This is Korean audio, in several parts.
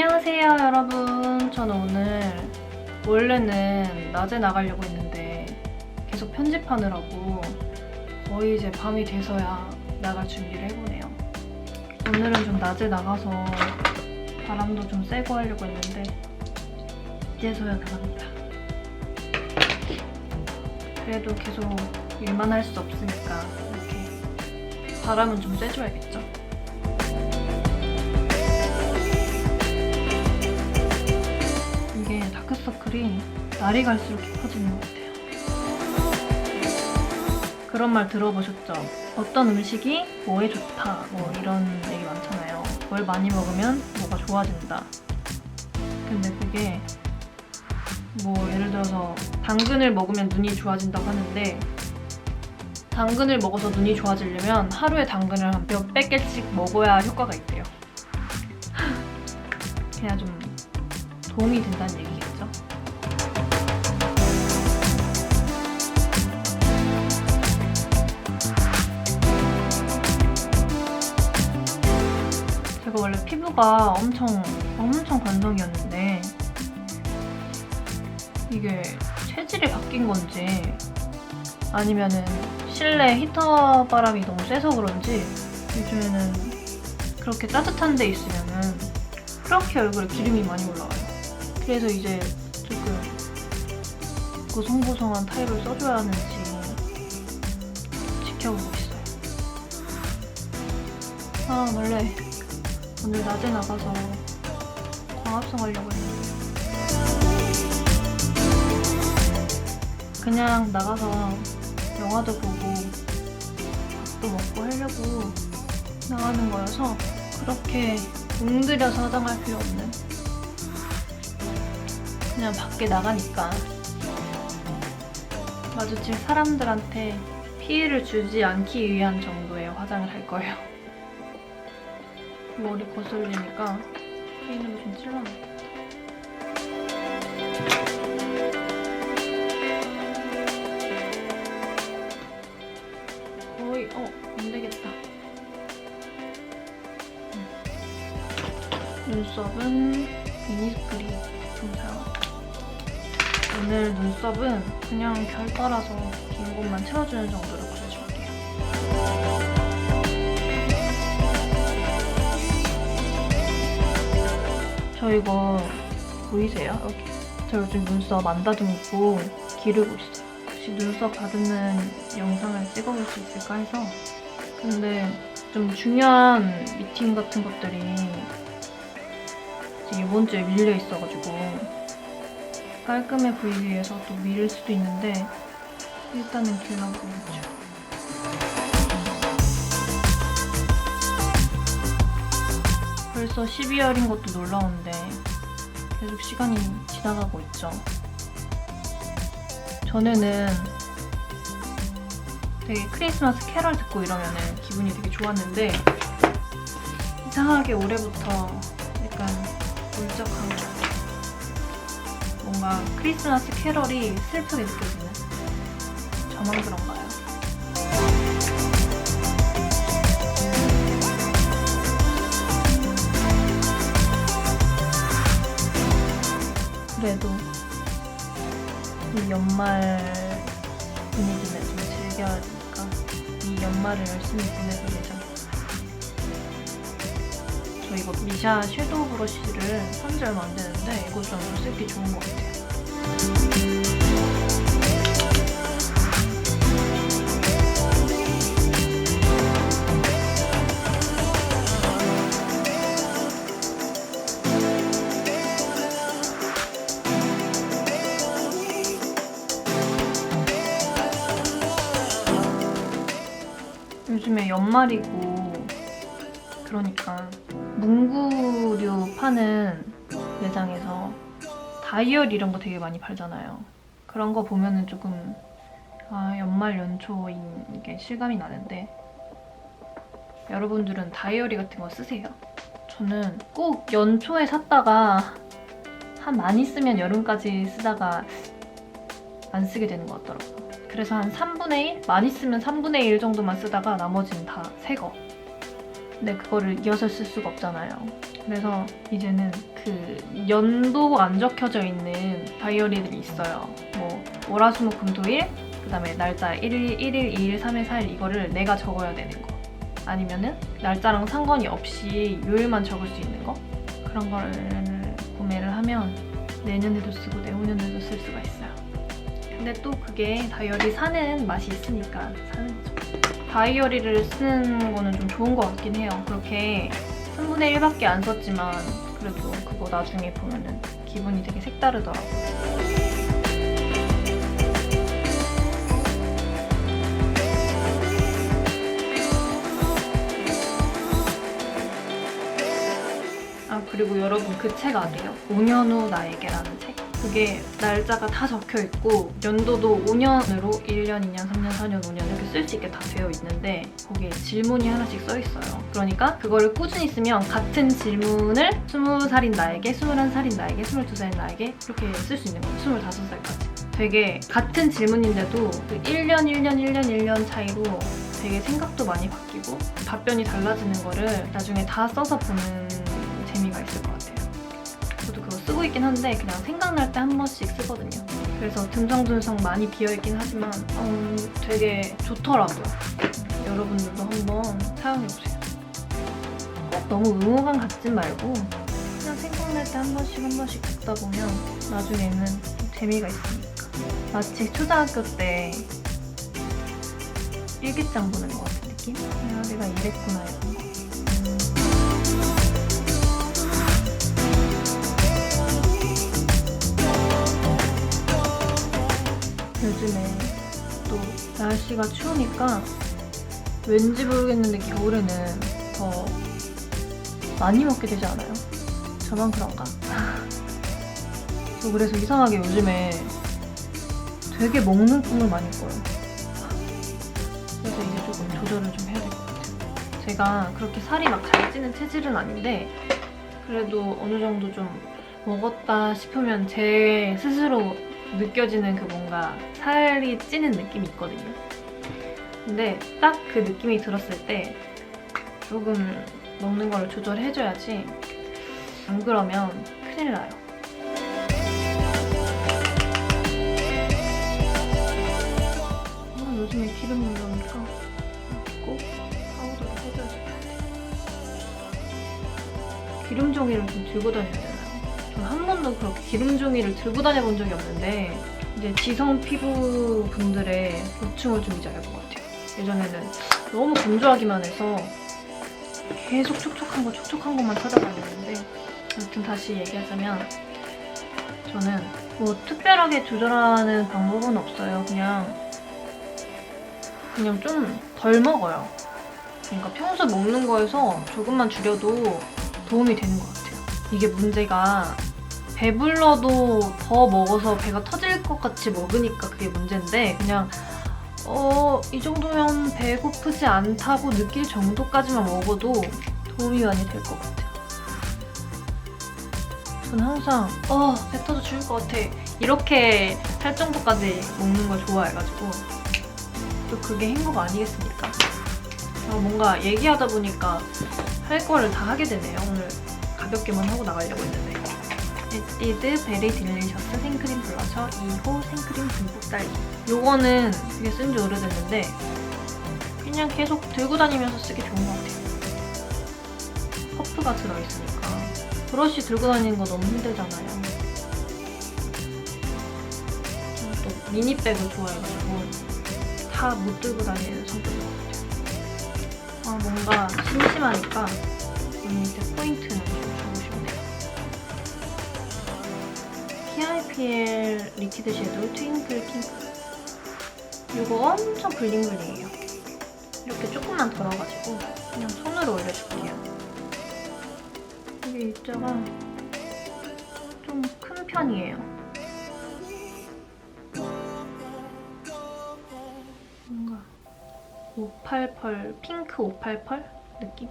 안녕하세요 여러분. 저는 오늘 원래는 낮에 나가려고 했는데 계속 편집하느라고 거의 이제 밤이 돼서야 나갈 준비를 해보네요. 오늘은 좀 낮에 나가서 바람도 좀 쐬고 하려고 했는데 이제서야 나갑니다. 그래도 계속 일만 할 수 없으니까 이렇게 바람은 좀 쐬줘야겠죠 날이 갈수록 깊어지는 것 같아요. 그런 말 들어보셨죠? 어떤 음식이 뭐에 좋다, 뭐 이런 얘기 많잖아요. 뭘 많이 먹으면 뭐가 좋아진다. 근데 그게 뭐 예를 들어서 당근을 먹으면 눈이 좋아진다고 하는데 당근을 먹어서 눈이 좋아지려면 하루에 당근을 한 몇 백 개씩 먹어야 효과가 있대요. 그냥 좀 도움이 된다는 얘기 제가 원래 피부가 엄청 엄청 건성이었는데 이게 체질이 바뀐 건지 아니면은 실내 히터 바람이 너무 세서 그런지 요즘에는 그렇게 따뜻한 데 있으면은 그렇게 얼굴에 기름이 많이 올라와요. 그래서 이제 조금 보송보송한 타입을 써줘야 하는지 지켜보고 있어요. 아, 원래 오늘 낮에 나가서 광합성 하려고 했는데 그냥 나가서 영화도 보고 밥도 먹고 하려고 나가는 거여서 그렇게 웅들여서 화장할 필요 없는 그냥 밖에 나가니까 마주칠 사람들한테 피해를 주지 않기 위한 정도의 화장을 할 거예요. 머리 거슬리니까 페인으로 좀. 거의 어안 되겠다. 눈썹은 미니스프리 좀 사용. 오늘 눈썹은 그냥 결 따라서 긴 곳만 채워주는 정도로 저 이거 보이세요? 여기. 저 요즘 눈썹 안 다듬고 기르고 있어요. 혹시 눈썹 다듬는 영상을 찍어볼 수 있을까 해서. 근데 좀 중요한 미팅 같은 것들이 이제 이번 주에 밀려 있어가지고 깔끔해 보이기 위해서 또 미를 수도 있는데 일단은 길러보고 있죠. 벌써 12월인 것도 놀라운데 계속 시간이 지나가고 있죠. 전에는 되게 크리스마스 캐럴 듣고 이러면은 기분이 되게 좋았는데 이상하게 올해부터 약간 같아요. 뭔가 크리스마스 캐럴이 슬프게 느껴지는 저만 그런가요? 그래도 이 연말 분위기는 좀 즐겨야 되니까 이 연말을 열심히 보내서 예정. 저 이거 미샤 섀도우 브러쉬를 산지 되는데 이거 좀 쓰기 좋은 것 같아요. 연말이고 그러니까 문구류 파는 매장에서 다이어리 이런 거 되게 많이 팔잖아요. 그런 거 보면은 조금 아 연말 연초인 게 실감이 나는데 여러분들은 다이어리 같은 거 쓰세요? 저는 꼭 연초에 샀다가 한 많이 쓰면 여름까지 쓰다가 안 쓰게 되는 것 같더라고요. 그래서 한 3분의 1? 많이 쓰면 3분의 1 정도만 쓰다가 나머지는 다 새 거. 근데 그거를 이어서 쓸 수가 없잖아요. 그래서 이제는 그 연도가 안 적혀져 있는 다이어리들이 있어요. 뭐 월화수목금토일 그 다음에 날짜 1일, 1일, 2일, 3일, 4일 이거를 내가 적어야 되는 거. 아니면은 날짜랑 상관이 없이 요일만 적을 수 있는 거. 그런 거를 구매를 하면 내년에도 쓰고 내후년에도 쓸 수가 있어요. 근데 또 그게 다이어리 사는 맛이 있으니까 사는 거죠. 다이어리를 쓰는 거는 좀 좋은 것 같긴 해요. 그렇게 3분의 1밖에 안 썼지만 그래도 그거 나중에 보면은 기분이 되게 색다르더라고요. 아 그리고 여러분 그 책 아세요? 5년 후 나에게라는 책. 그게 날짜가 다 적혀 있고 연도도 5년으로 1년, 2년, 3년, 4년, 5년 이렇게 쓸 수 있게 다 되어 있는데 거기에 질문이 하나씩 써 있어요. 그러니까 그거를 꾸준히 쓰면 같은 질문을 20살인 나에게, 21살인 나에게, 22살인 나에게 이렇게 쓸 수 있는 거예요. 25살까지. 되게 같은 질문인데도 그 1년, 1년, 1년, 1년 차이로 되게 생각도 많이 바뀌고 답변이 달라지는 거를 나중에 다 써서 보는 쓰고 있긴 한데 그냥 생각날 때 한 번씩 쓰거든요. 그래서 듬성듬성 많이 비어있긴 하지만 음, 되게 좋더라고요. 여러분들도 한번 사용해보세요. 꼭 너무 의무감 갖지 말고 그냥 생각날 때 한 번씩 한 번씩 듣다 보면 나중에는 재미가 있으니까. 마치 초등학교 때 일기장 보는 것 같은 느낌? 아, 내가 이랬구나 이런 요즘에 또 날씨가 추우니까 왠지 모르겠는데 겨울에는 더 많이 먹게 되지 않아요? 저만 그런가? 저 그래서 이상하게 요즘에 되게 먹는 꿈을 많이 꿔요. 그래서 이제 조금 조절을 좀 해야 될 것 같아요. 제가 그렇게 살이 막 잘 찌는 체질은 아닌데 그래도 어느 정도 좀 먹었다 싶으면 제 스스로 느껴지는 그 뭔가 살이 찌는 느낌이 있거든요. 근데 딱 그 느낌이 들었을 때 조금 먹는 걸 조절해줘야지 안 그러면 큰일 나요. 아, 요즘에 기름 문제니까 꼭 파우더를 해줘야 같아요. 기름 종이를 좀 들고 다녀야 되나요? 전한 번도 그렇게 기름 종이를 들고 다녀본 적이 없는데 이제 지성 피부 분들의 고충을 좀 이제 알 것 같아요. 예전에는 너무 건조하기만 해서 계속 촉촉한 거 촉촉한 것만 찾아다녔는데 아무튼 다시 얘기하자면 저는 뭐 특별하게 조절하는 방법은 없어요. 그냥 그냥 좀 덜 먹어요. 그러니까 평소 먹는 거에서 조금만 줄여도 도움이 되는 것 같아요. 이게 문제가 배불러도 더 먹어서 배가 터질 것 같이 먹으니까 그게 문제인데 그냥 어, 이 정도면 배고프지 않다고 느낄 정도까지만 먹어도 도움이 많이 될 것 같아요. 저는 항상 어, 배 터져 죽을 것 같아. 이렇게 할 정도까지 먹는 걸 좋아해가지고 또 그게 행복 아니겠습니까? 아, 뭔가 얘기하다 보니까 할 거를 다 하게 되네요. 오늘 가볍게만 하고 나가려고 했는데. 에뛰드 베리 딜리셔스 생크림 블러셔 2호 생크림 듬뿍 딸기. 요거는 되게 쓴 지 오래됐는데 그냥 계속 들고 다니면서 쓰기 좋은 것 같아요. 퍼프가 들어있으니까. 브러쉬 들고 다니는 거 너무 힘들잖아요. 또 미니백을 좋아해가지고 다 못 들고 다니는 성격인 것 같아요. 아, 뭔가 심심하니까 이 밑에 포인트는 좀 PIPL 리퀴드 섀도우 트윙클 핑크. 이거 엄청 블링블링해요. 이렇게 조금만 덜어가지고 그냥 손으로 올려줄게요. 이게 입자가 좀 큰 편이에요. 뭔가 588 핑크 588 느낌?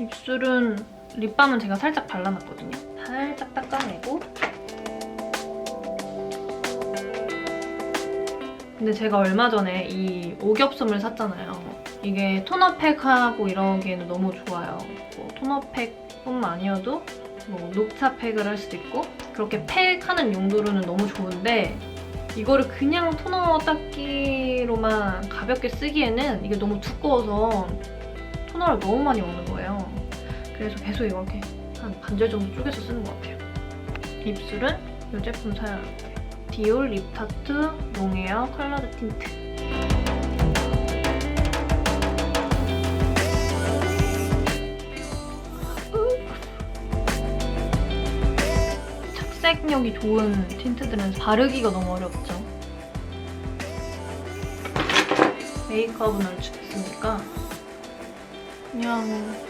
입술은 립밤은 제가 살짝 발라놨거든요. 살짝 닦아내고 근데 제가 얼마 전에 이 오겹솜을 샀잖아요. 이게 토너팩하고 이러기에는 너무 좋아요. 뭐 토너팩뿐만 아니어도 뭐 녹차 팩을 할 수도 있고 그렇게 팩하는 용도로는 너무 좋은데 이거를 그냥 토너 닦기로만 가볍게 쓰기에는 이게 너무 두꺼워서 토너를 너무 많이 먹는 거예요. 그래서 계속 이렇게 한 반절 정도 쪼개서 쓰는 것 같아요. 입술은 이 제품 사용할게요. 디올 립타투 롱에어 컬러드 틴트. 착색력이 좋은 틴트들은 바르기가 너무 어렵죠. 메이크업은 얼추 됐으니까 그냥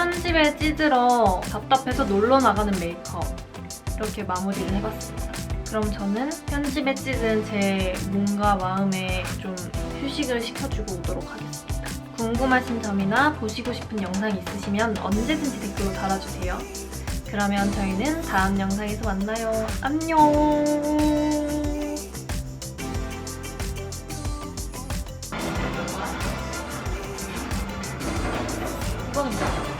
편집에 찌들어 답답해서 놀러 나가는 메이크업 이렇게 마무리를 해봤습니다. 그럼 저는 편집에 찌든 제 몸과 마음에 좀 휴식을 시켜주고 오도록 하겠습니다. 궁금하신 점이나 보시고 싶은 영상 있으시면 언제든지 댓글로 달아주세요. 그러면 저희는 다음 영상에서 만나요. 안녕! 이거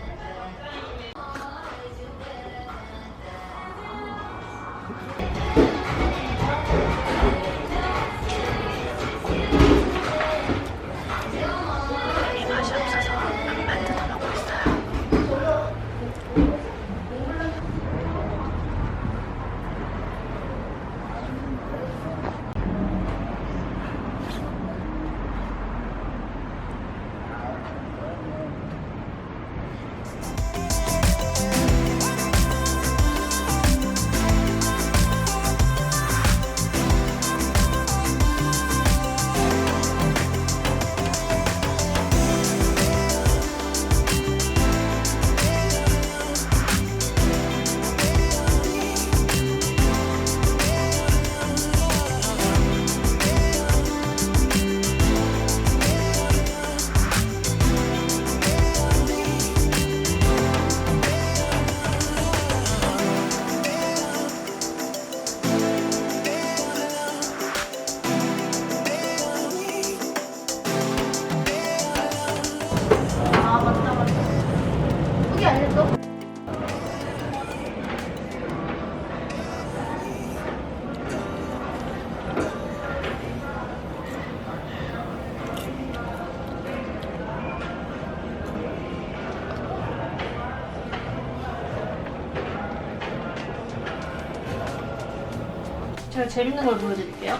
제가 재밌는 걸 보여드릴게요.